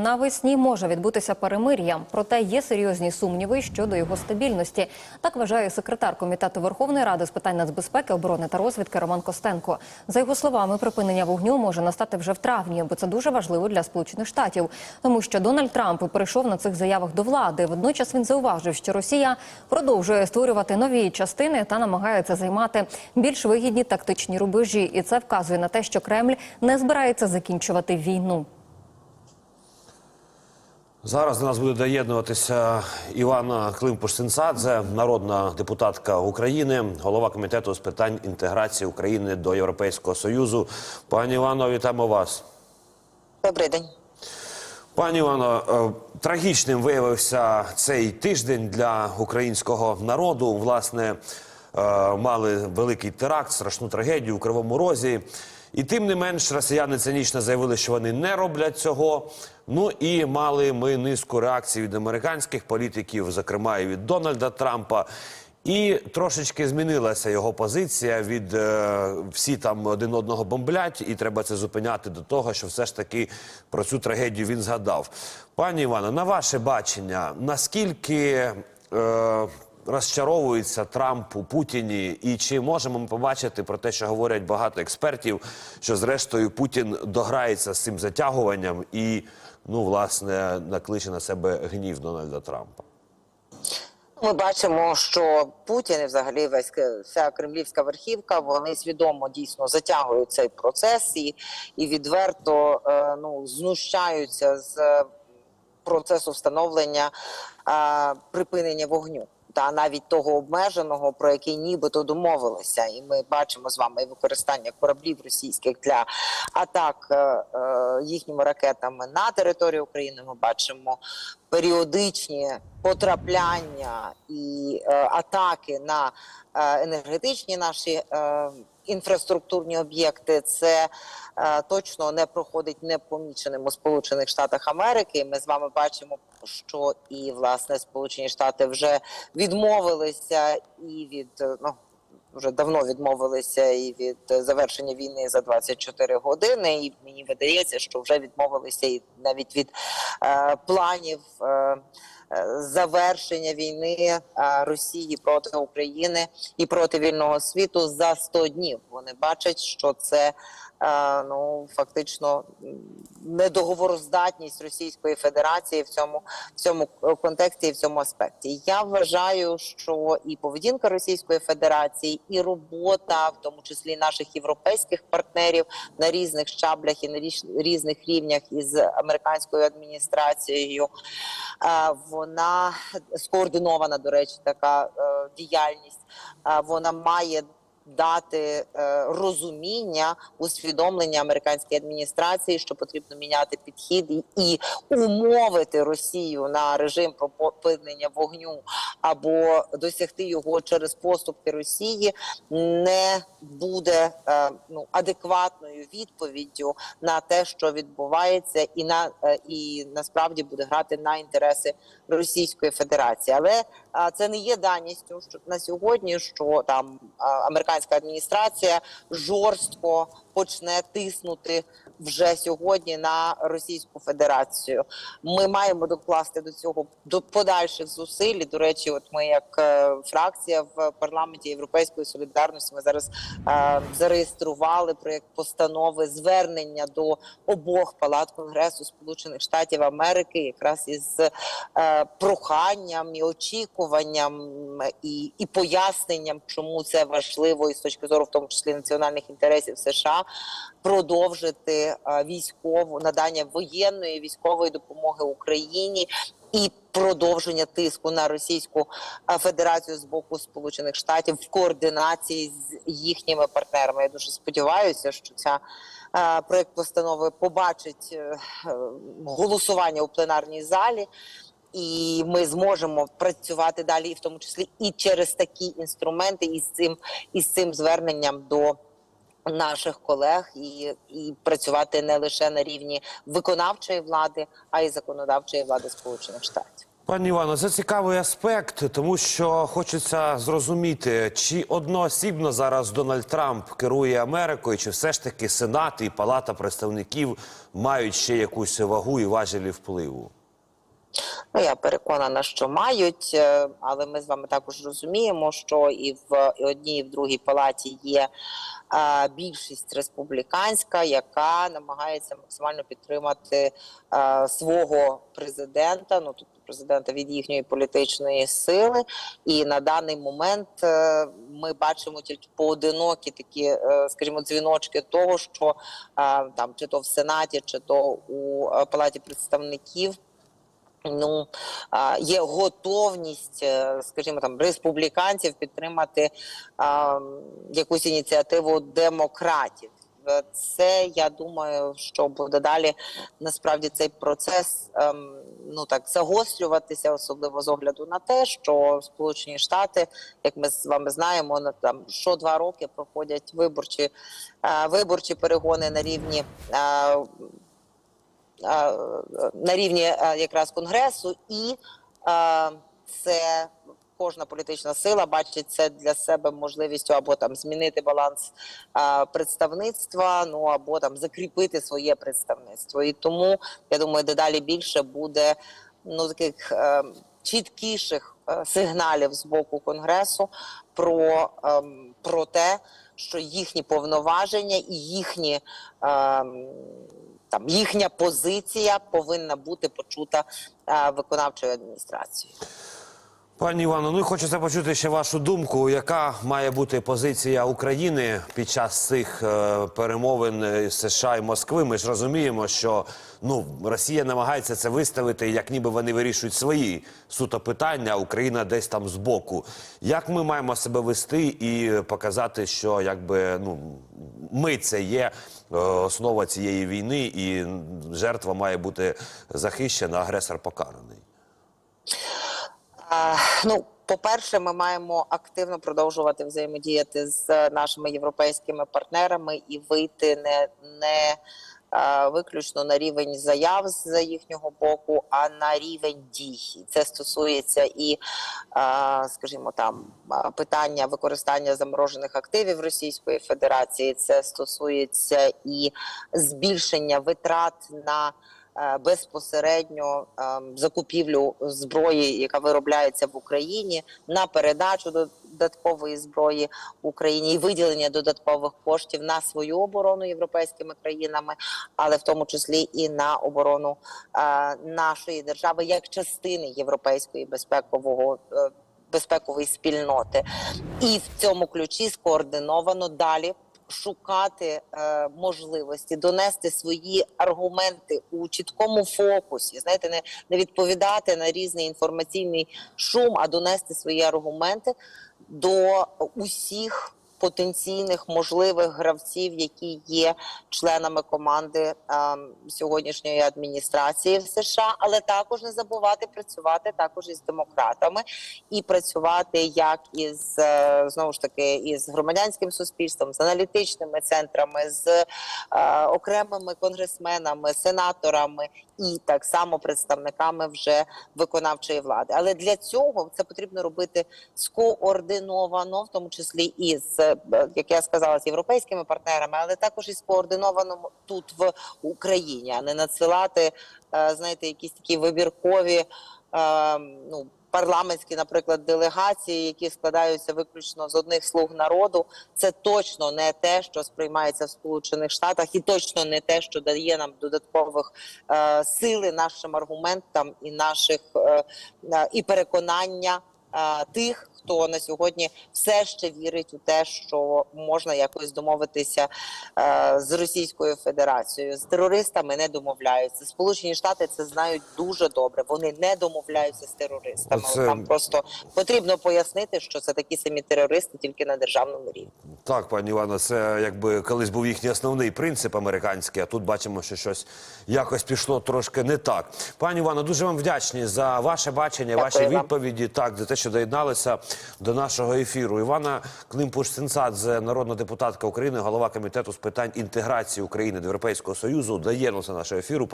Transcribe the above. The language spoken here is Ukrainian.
Навесні може відбутися перемир'я, проте є серйозні сумніви щодо його стабільності. Так вважає секретар комітету Верховної Ради з питань нацбезпеки, оборони та розвідки Роман Костенко. За його словами, припинення вогню може настати вже в травні, бо це дуже важливо для Сполучених Штатів, тому що Дональд Трамп перейшов на цих заявах до влади. Водночас він зауважив, що Росія продовжує створювати нові частини та намагається займати більш вигідні тактичні рубежі, і це вказує на те, що Кремль не збирається закінчувати війну. Зараз до нас буде доєднуватися Івана Климпуш-Синцадзе, народна депутатка України, голова комітету з питань інтеграції України до Європейського Союзу. Пані Івано, вітаємо вас. Добрий день. Пані Івано, е, трагічним виявився цей тиждень для українського народу. Власне, мали великий теракт, страшну трагедію у Кривому Розі. І тим не менш, росіяни цинічно заявили, що вони не роблять цього. Ну і мали ми низку реакцій від американських політиків, зокрема і від Дональда Трампа. І трошечки змінилася його позиція від е, всі там один одного бомблять, і треба це зупиняти до того, що все ж таки про цю трагедію він згадав. Пані Івано, на ваше бачення, наскільки е, розчаровується Трамп у Путіні, і чи можемо ми побачити про те, що говорять багато експертів, що зрештою Путін дограється з цим затягуванням і ну власне накличе на себе гнів Дональда Трампа? Ми бачимо, що Путін і взагалі весь вся кремлівська верхівка вони свідомо дійсно затягують цей процес і, і відверто е, ну знущаються з е, процесу встановлення е, припинення вогню. Та навіть того обмеженого, про який нібито домовилися, і ми бачимо з вами використання кораблів російських для атак е, е, їхніми ракетами на територію України. Ми бачимо періодичні потрапляння і е, атаки на е, енергетичні наші е, інфраструктурні об'єкти. Це е, точно не проходить непоміченим у Сполучених Штатах Америки. Ми з вами бачимо, що і власне Сполучені Штати вже відмовилися і від е, ну. Вже давно відмовилися і від е, завершення війни за 24 години, і мені видається, що вже відмовилися і навіть від е, планів е, е, завершення війни е, Росії проти України і проти вільного світу за 100 днів. Вони бачать, що це ну фактично недоговороздатність Російської Федерації в цьому в цьому е, контексті і в цьому аспекті. Я вважаю, що і поведінка Російської Федерації, і робота, в тому числі наших європейських партнерів на різних щаблях і на різних рівнях із американською адміністрацією, е, вона скоординована, до речі, така е, діяльність. е, Вона має дати е, розуміння, усвідомлення американської адміністрації, що потрібно міняти підхід і, умовити Росію на режим припинення вогню або досягти його через поступки Росії, не буде е, ну адекватною відповіддю на те, що відбувається, і на е, і насправді буде грати на інтереси Російської Федерації. Але це не є даністю що на сьогодні, що там американська адміністрація жорстко почне тиснути вже сьогодні на Російську Федерацію. Ми маємо докласти до цього до подальших зусиль. До речі, от ми, як е, фракція в парламенті Європейської солідарності, ми зараз е, зареєстрували проєкт постанови звернення до обох палат Конгресу Сполучених Штатів Америки, якраз із е, проханням і очікуванням і, і поясненням, чому це важливо, і з точки зору, в тому числі національних інтересів США, продовжити е, військову надання воєнної військової допомоги Україні. І продовження тиску на Російську е, Федерацію з боку Сполучених Штатів в координації з їхніми партнерами. Я дуже сподіваюся, що ця е, проект постанови побачить голосування у пленарній залі. І ми зможемо працювати далі, і в тому числі і через такі інструменти, і з цим і з цим зверненням до наших колег, і, і працювати не лише на рівні виконавчої влади, а й законодавчої влади Сполучених Штатів. Пані Івано, це цікавий аспект, тому що хочеться зрозуміти, чи одноосібно зараз Дональд Трамп керує Америкою, чи все ж таки Сенат і Палата представників мають ще якусь вагу і важелі впливу. Ну, я переконана, що мають, е, але ми з вами також розуміємо, що і в одній, і в другій палаті є е, більшість республіканська, яка намагається максимально підтримати е, свого президента. Ну тобто президента від їхньої політичної сили. І на даний момент ми бачимо тільки поодинокі такі, скажімо, дзвіночки того, що там чи то в сенаті, чи то у палаті представників. Ну є готовність, е, скажімо, там республіканців підтримати а, якусь ініціативу демократів. Е, Це я думаю, що буде далі. Насправді цей процес ем, ну так загострюватися, особливо з огляду на те, що Сполучені Штати, як ми з вами знаємо, на там що два роки проходять виборчі е, виборчі перегони на рівні. е, на рівні е, якраз конгресу, і е, це кожна політична сила бачить це для себе можливістю або там змінити баланс е, представництва, ну або там закріпити своє представництво. І тому я думаю, дедалі більше буде ну таких е, чіткіших е, сигналів з боку конгресу про, ем, про те, що їхні повноваження і їхні. Там їхня позиція повинна бути почута е, виконавчою адміністрацією. Пані Івано, ну і хочеться почути ще вашу думку, яка має бути позиція України під час цих е, перемовин е, США і Москви. Ми ж розуміємо, що ну Росія намагається це виставити, як ніби вони вирішують свої суто питання, а Україна десь там збоку. Як ми маємо себе вести і показати, що якби ну ми це є е, основа цієї війни, і жертва має бути захищена, агресор покараний. Е, ну, по-перше, ми маємо активно продовжувати взаємодіяти з нашими європейськими партнерами і вийти не, не е, виключно на рівень заяв з їхнього боку, а на рівень дій. Це стосується і, е, скажімо, там е, питання використання заморожених активів Російської Федерації. Це стосується і збільшення витрат на е, безпосередньо ем, закупівлю зброї, яка виробляється в Україні, на передачу додаткової зброї Україні і виділення додаткових коштів на свою оборону європейськими країнами, але в тому числі і на оборону е, нашої держави як частини європейської безпекового. е, Безпекової спільноти, і в цьому ключі скоординовано далі шукати е, можливості донести свої аргументи у чіткому фокусі. Знаєте, не, не відповідати на різний інформаційний шум, а донести свої аргументи до усіх потенційних можливих гравців, які є членами команди сьогоднішньої адміністрації в США, але також не забувати працювати також із демократами і працювати як із е, знову ж таки із громадянським суспільством, з аналітичними центрами, з е, окремими конгресменами, сенаторами і так само представниками вже виконавчої влади. Але для цього це потрібно робити скоординовано, в тому числі із як я сказала, з європейськими партнерами, але також і скоординовано тут в Україні, а не надсилати, е, знаєте, якісь такі вибіркові. е, Ну, парламентські, наприклад, делегації, які складаються виключно з одних слуг народу, це точно не те, що сприймається в Сполучених Штатах, і точно не те, що дає нам додаткових е, сили нашим аргументам і наших е, і переконання тих, хто на сьогодні все ще вірить у те, що можна якось домовитися е, з Російською Федерацією. З терористами не домовляються. Сполучені Штати це знають дуже добре. Вони не домовляються з терористами. Оце- Нам просто потрібно пояснити, що це такі самі терористи, тільки на державному рівні. Так, пані Івано, це якби колись був їхній основний принцип американський, а тут бачимо, що щось якось пішло трошки не так. Пані Івано, дуже вам вдячні за ваше бачення, Дякую ваші вам. відповіді. Так, за те, що доєдналися до нашого ефіру. Івана Климпуш-Цинцадзе, народна депутатка України, голова комітету з питань інтеграції України до Європейського Союзу, доєднався до нашого ефіру.